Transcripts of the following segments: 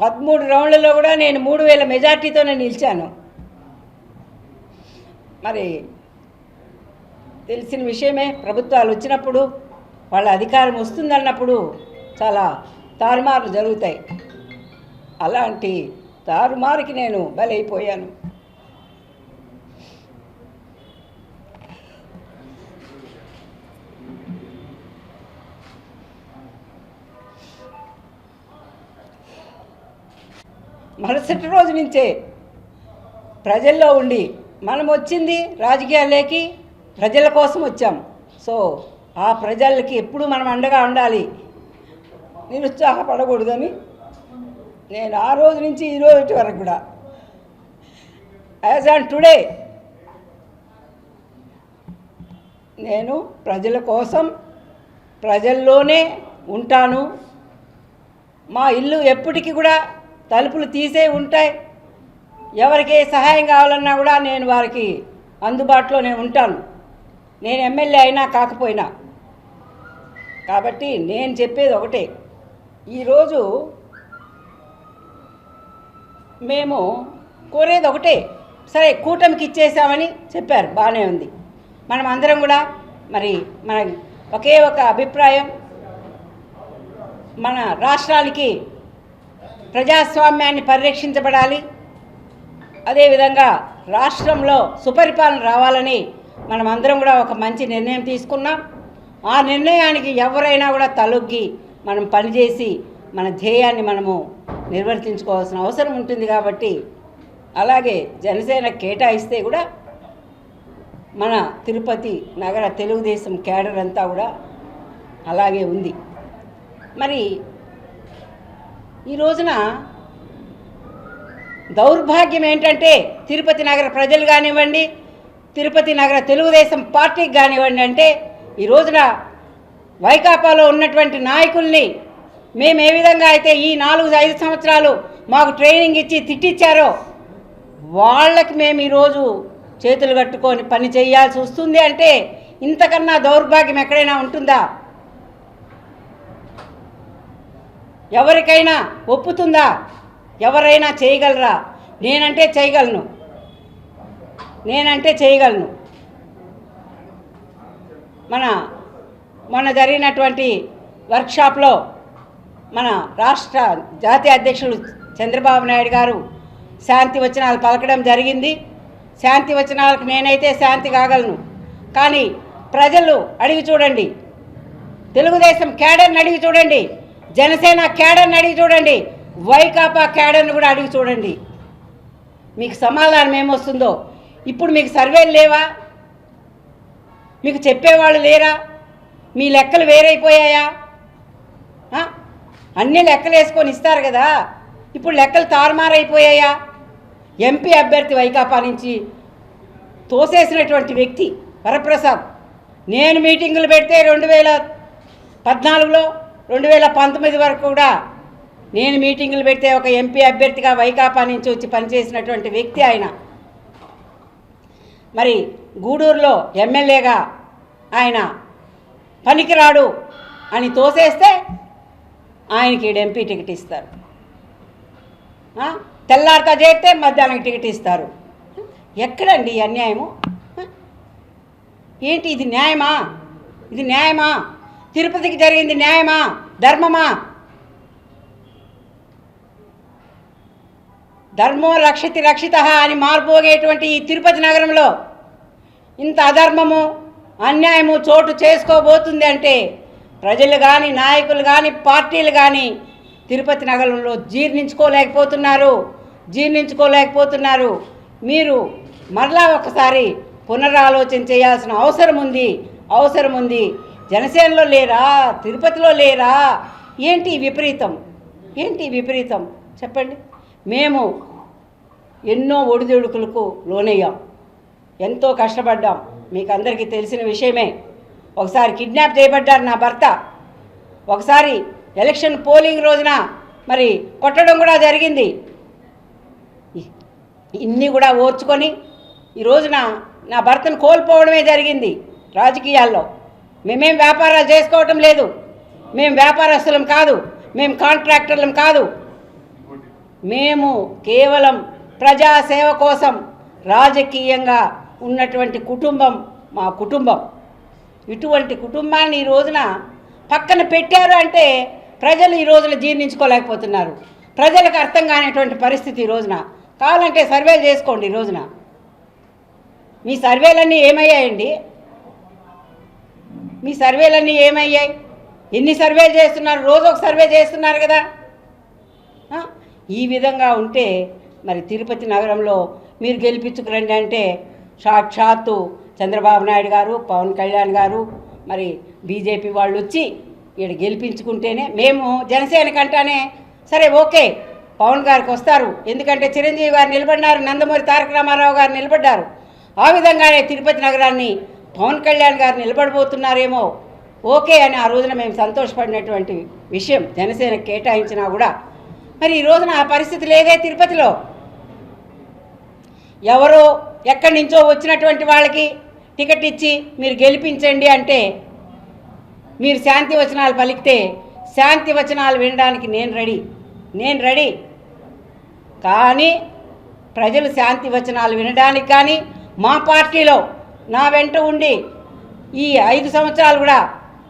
పదమూడు రౌండ్లలో కూడా నేను మూడు వేల మెజార్టీతోనే నిలిచాను. మరి తెలిసిన విషయమే ప్రభుత్వాలు వచ్చినప్పుడు వాళ్ళ అధికారం వస్తుందన్నప్పుడు చాలా తారుమార్లు జరుగుతాయి. అలాంటి తారుమారుకి నేను బలైపోయాను. మరుసటి రోజు నుంచే ప్రజల్లో ఉండి మనం వచ్చింది రాజకీయాలకి ప్రజల కోసం వచ్చాం. సో ఆ ప్రజలకి ఎప్పుడు మనం అండగా ఉండాలి? నిరుత్సాహపడకూడదని నేను ఆ రోజు నుంచి ఈ రోజు వరకు కూడా. యాజ్ ఆన్ టుడే నేను ప్రజల కోసం ప్రజల్లోనే ఉంటాను. మా ఇల్లు ఎప్పటికీ కూడా తలుపులు తీసే ఉంటాయి. ఎవరికి ఏ సహాయం కావాలన్నా కూడా నేను వారికి అందుబాటులోనే ఉంటాను. నేను ఎమ్మెల్యే అయినా కాకపోయినా. కాబట్టి నేను చెప్పేది ఒకటే. ఈరోజు మేము కోరేది ఒకటే. సరే కూటమికి ఇచ్చేసామని చెప్పారు. బాగానే ఉంది. మనం అందరం కూడా మరి మన ఒకే ఒక అభిప్రాయం. మన రాష్ట్రానికి ప్రజాస్వామ్యాన్ని పరిరక్షించబడాలి. అదేవిధంగా రాష్ట్రంలో సుపరిపాలన రావాలని మనం అందరం కూడా ఒక మంచి నిర్ణయం తీసుకున్నాం. ఆ నిర్ణయానికి ఎవరైనా కూడా తలొగ్గి మనం పనిచేసి మన ధ్యేయాన్ని మనము నిర్వర్తించుకోవాల్సిన అవసరం ఉంటుంది కాబట్టి అలాగే జనసేన కేటాయిస్తే కూడా మన తిరుపతి నగర తెలుగుదేశం కేడర్ అంతా కూడా అలాగే ఉంది. మరి ఈ రోజున దౌర్భాగ్యం ఏంటంటే తిరుపతి నగర ప్రజలు కానివ్వండి తిరుపతి నగర తెలుగుదేశం పార్టీకి కానివ్వండి అంటే ఈ రోజున వైకాపాలో ఉన్నటువంటి నాయకుల్ని మేము ఏ విధంగా అయితే ఈ నాలుగు ఐదు సంవత్సరాలు మాకు ట్రైనింగ్ ఇచ్చి తిట్టిచ్చారో వాళ్ళకి మేము ఈరోజు చేతులు కట్టుకొని పని చేయాల్సి వస్తుంది అంటే ఇంతకన్నా దౌర్భాగ్యం ఎక్కడైనా ఉంటుందా? ఎవరికైనా ఒప్పుతుందా? ఎవరైనా చేయగలరా? నేనంటే చేయగలను. నేనంటే చేయగలను. మన మొన్న జరిగినటువంటి వర్క్షాప్లో మన రాష్ట్ర జాతీయ అధ్యక్షుడు చంద్రబాబు నాయుడు గారు శాంతి వచనాలు పలకడం జరిగింది. శాంతి వచనాలకు నేనైతే శాంతి కాగలను. కానీ ప్రజలు అడిగి చూడండి. తెలుగుదేశం క్యాడర్ని అడిగి చూడండి. జనసేన క్యాడర్ని అడిగి చూడండి. వైకాపా క్యాడర్ని కూడా అడిగి చూడండి. మీకు సమాధానం ఏమొస్తుందో? ఇప్పుడు మీకు సర్వేలు లేవా? మీకు చెప్పేవాళ్ళు లేరా? మీ లెక్కలు వేరైపోయాయా? అన్ని లెక్కలు వేసుకొని ఇస్తారు కదా. ఇప్పుడు లెక్కలు తారుమారైపోయాయా? ఎంపీ అభ్యర్థి వైకాపా నుంచి తోసేసినటువంటి వ్యక్తి వరప్రసాద్. నేను మీటింగులు పెడితే రెండు వేల పద్నాలుగులో రెండు వేల పంతొమ్మిది వరకు కూడా నేను మీటింగులు పెడితే ఒక ఎంపీ అభ్యర్థిగా వైకాపా నుంచి వచ్చి పనిచేసినటువంటి వ్యక్తి ఆయన. మరి గూడూరులో ఎమ్మెల్యేగా ఆయన పనికిరాడు అని తోసేస్తే ఆయనకి ఎంపీ టికెట్ ఇస్తారు. తెల్లారితో చేస్తే మధ్యాహ్నం టికెట్ ఇస్తారు. ఎక్కడండి ఈ అన్యాయము? ఏంటి ఇది న్యాయమా? ఇది న్యాయమా? తిరుపతికి జరిగింది న్యాయమా? ధర్మమా? ధర్మో రక్షతి రక్షిత అని మార్పోగేటువంటి ఈ తిరుపతి నగరంలో ఇంత అధర్మము అన్యాయము చోటు చేసుకోబోతుంది అంటే ప్రజలు కానీ నాయకులు కానీ పార్టీలు కానీ తిరుపతి నగరంలో జీర్ణించుకోలేకపోతున్నారు. జీర్ణించుకోలేకపోతున్నారు. మీరు మరలా ఒకసారి పునరాలోచన చేయాల్సిన అవసరం ఉంది అవసరం ఉంది జనసేనలో లేరా? తిరుపతిలో లేరా? ఏంటి విపరీతం? ఏంటి విపరీతం? చెప్పండి. మేము ఎన్నో ఒడిదుడుకులకు లోనయ్యాం. ఎంతో కష్టపడ్డాం. మీకు అందరికీ తెలిసిన విషయమే. ఒకసారి కిడ్నాప్ చేయబడ్డారు నా భర్త. ఒకసారి ఎలక్షన్ పోలింగ్ రోజున మరి కొట్టడం కూడా జరిగింది. ఇన్ని కూడా ఓర్చుకొని ఈ రోజున నా భర్తను కోల్పోవడమే జరిగింది రాజకీయాల్లో. మేమేం వ్యాపారాలు చేసుకోవటం లేదు. మేము వ్యాపారస్తులం కాదు. మేము కాంట్రాక్టర్లం కాదు. మేము కేవలం ప్రజాసేవ కోసం రాజకీయంగా ఉన్నటువంటి కుటుంబం మా కుటుంబం. ఇటువంటి కుటుంబాన్ని ఈ రోజున పక్కన పెట్టారు అంటే ప్రజలు ఈ రోజున జీర్ణించుకోలేకపోతున్నారు. ప్రజలకు అర్థం కానిటువంటి పరిస్థితి ఈ రోజున. కావాలంటే సర్వేలు చేసుకోండి ఈ రోజున. మీ సర్వేలన్నీ ఏమయ్యాయండి? మీ సర్వేలన్నీ ఏమయ్యాయి? ఎన్ని సర్వేలు చేస్తున్నారు? రోజు ఒక సర్వే చేస్తున్నారు కదా. ఈ విధంగా ఉంటే మరి తిరుపతి నగరంలో మీరు గెలిపించుకురండి అంటే సాక్షాత్తు చంద్రబాబు నాయుడు గారు పవన్ కళ్యాణ్ గారు మరి బీజేపీ వాళ్ళు వచ్చి ఇక్కడ గెలిపించుకుంటేనే మేము జనసేన కంటానే సరే ఓకే పవన్ గారికి వస్తారు. ఎందుకంటే చిరంజీవి గారు నిలబడినారు నందమూరి తారక రామారావు గారు నిలబడ్డారు. ఆ విధంగానే తిరుపతి నగరాన్ని పవన్ కళ్యాణ్ గారు నిలబడబోతున్నారేమో ఓకే అని ఆ రోజున మేము సంతోషపడినటువంటి విషయం జనసేన కేటాయించినా కూడా. మరి ఈ రోజున ఆ పరిస్థితి లేదే తిరుపతిలో. ఎవరో ఎక్కడి నుంచో వచ్చినటువంటి వాళ్ళకి టికెట్ ఇచ్చి మీరు గెలిపించండి అంటే మీరు శాంతి వచనాలు పలికితే శాంతి వచనాలు వినడానికి నేను రెడీ. నేను రెడీ. కానీ ప్రజలు శాంతి వచనాలు వినడానికి కానీ మా పార్టీలో నా వెంట ఉండి ఈ ఐదు సంవత్సరాలు కూడా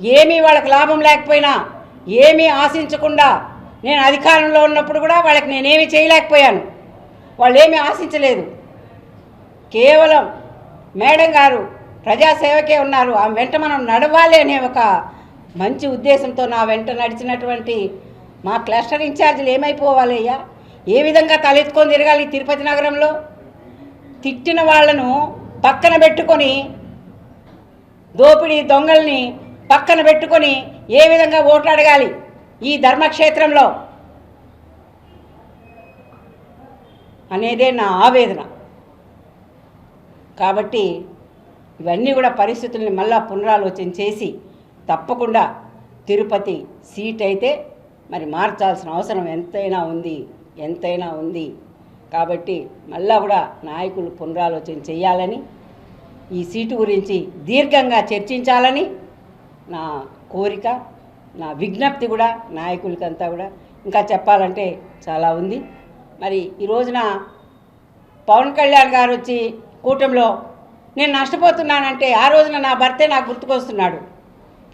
ఏమీ వాళ్ళకి లాభం లేకపోయినా ఏమీ ఆశించకుండా నేను అధికారంలో ఉన్నప్పుడు కూడా వాళ్ళకి నేనేమీ చేయలేకపోయాను. వాళ్ళు ఏమీ ఆశించలేదు. కేవలం మేడం గారు ప్రజాసేవకే ఉన్నారు. ఆ వెంట మనం నడవాలి అనే ఒక మంచి ఉద్దేశంతో నా వెంట నడిచినటువంటి మా క్లస్టర్ ఇన్ఛార్జీలు ఏమైపోవాలయ్యా ఏ విధంగా తలెత్తుకొని తిరగాలి తిరుపతి నగరంలో? తిట్టిన వాళ్ళను పక్కన పెట్టుకొని దోపిడీ దొంగల్ని పక్కన పెట్టుకొని ఏ విధంగా ఓట్లు అడగాలి ఈ ధర్మక్షేత్రంలో? అనేదే నా ఆవేదన. కాబట్టి ఇవన్నీ కూడా పరిస్థితుల్ని మళ్ళా పునరాలోచన చేసి తప్పకుండా తిరుపతి సీట్ అయితే మరి మార్చాల్సిన అవసరం ఎంతైనా ఉంది ఎంతైనా ఉంది. కాబట్టి మళ్ళా కూడా నాయకులు పునరాలోచన చేయాలని ఈ సీటు గురించి దీర్ఘంగా చర్చించాలని నా కోరిక నా విజ్ఞప్తి కూడా నాయకులకంతా కూడా. ఇంకా చెప్పాలంటే చాలా ఉంది. మరి ఈ రోజున పవన్ కళ్యాణ్ గారు వచ్చి కూటమిలో నేను నష్టపోతున్నానంటే ఆ రోజున నా భర్తే నాకు గుర్తుకొస్తున్నాడు.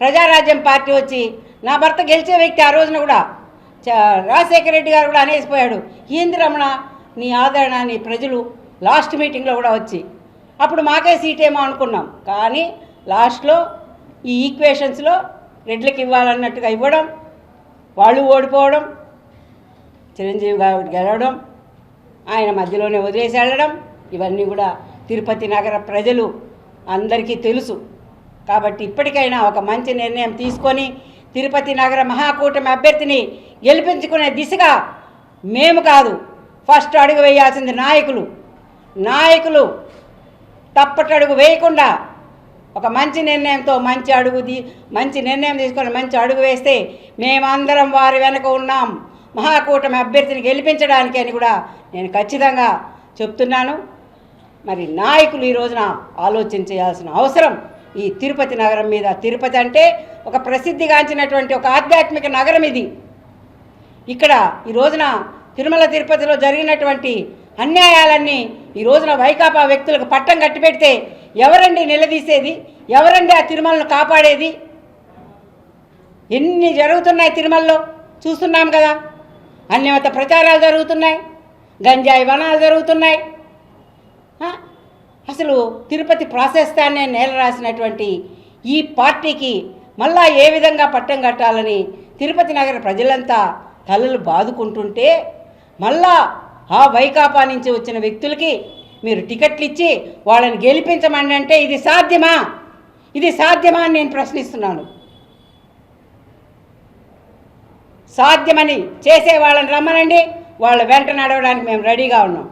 ప్రజారాజ్యం పార్టీ వచ్చి నా భర్త గెలిచే వ్యక్తి ఆ రోజున కూడా రాజశేఖర రెడ్డి గారు కూడా అనేసిపోయాడు. ఏంది రమణ నీ ఆదరణ నీ ప్రజలు లాస్ట్ మీటింగ్లో కూడా వచ్చి అప్పుడు మాకే సీట్ ఏమో అనుకున్నాం. కానీ లాస్ట్లో ఈ ఈక్వేషన్స్లో రెడ్లకి ఇవ్వాలన్నట్టుగా ఇవ్వడం వాళ్ళు ఓడిపోవడం చిరంజీవి గారు గెలవడం ఆయన మధ్యలోనే వదిలేసి వెళ్ళడం ఇవన్నీ కూడా తిరుపతి నగర ప్రజలు అందరికీ తెలుసు. కాబట్టి ఇప్పటికైనా ఒక మంచి నిర్ణయం తీసుకొని తిరుపతి నగర మహాకూటమి అభ్యర్థిని గెలిపించుకునే దిశగా మేము కాదు ఫస్ట్ అడుగు వేయాల్సింది నాయకులు. నాయకులు తప్పటడుగు వేయకుండా ఒక మంచి నిర్ణయంతో మంచి అడుగు తీ మంచి నిర్ణయం తీసుకొని మంచి అడుగు వేస్తే మేమందరం వారి వెనక ఉన్నాం. మహాకూటమి అభ్యర్థిని గెలిపించడానికి అని కూడా నేను ఖచ్చితంగా చెప్తున్నాను. మరి నాయకులు ఈ రోజున ఆలోచన చేయాల్సిన అవసరం ఈ తిరుపతి నగరం మీద. తిరుపతి అంటే ఒక ప్రసిద్ధిగాంచినటువంటి ఒక ఆధ్యాత్మిక నగరం ఇది. ఇక్కడ ఈ రోజున తిరుమల తిరుపతిలో జరిగినటువంటి అన్యాయాలన్నీ ఈ రోజున వైకాపా వ్యక్తులకు పట్టం కట్టిపెడితే ఎవరండి నిలదీసేది? ఎవరండి ఆ తిరుమలను కాపాడేది? ఎన్ని జరుగుతున్నాయి తిరుమలలో? చూస్తున్నాం కదా. అన్యమత ప్రచారాలు జరుగుతున్నాయి. గంజాయి వనాలు జరుగుతున్నాయి. అసలు తిరుపతి ప్రాశస్తాన్నే నేల రాసినటువంటి ఈ పార్టీకి మళ్ళా ఏ విధంగా పట్టం కట్టాలని తిరుపతి నగర ప్రజలంతా తలలు బాదుకుంటుంటే మళ్ళా ఆ వైకాపా నుంచి వచ్చిన వ్యక్తులకి మీరు టికెట్లు ఇచ్చి వాళ్ళని గెలిపించమని అంటే ఇది సాధ్యమా? ఇది సాధ్యమా అని నేను ప్రశ్నిస్తున్నాను. సాధ్యమని చేసే వాళ్ళని రమ్మనండి. వాళ్ళ వెంట నడవడానికి మేము రెడీగా ఉన్నాం.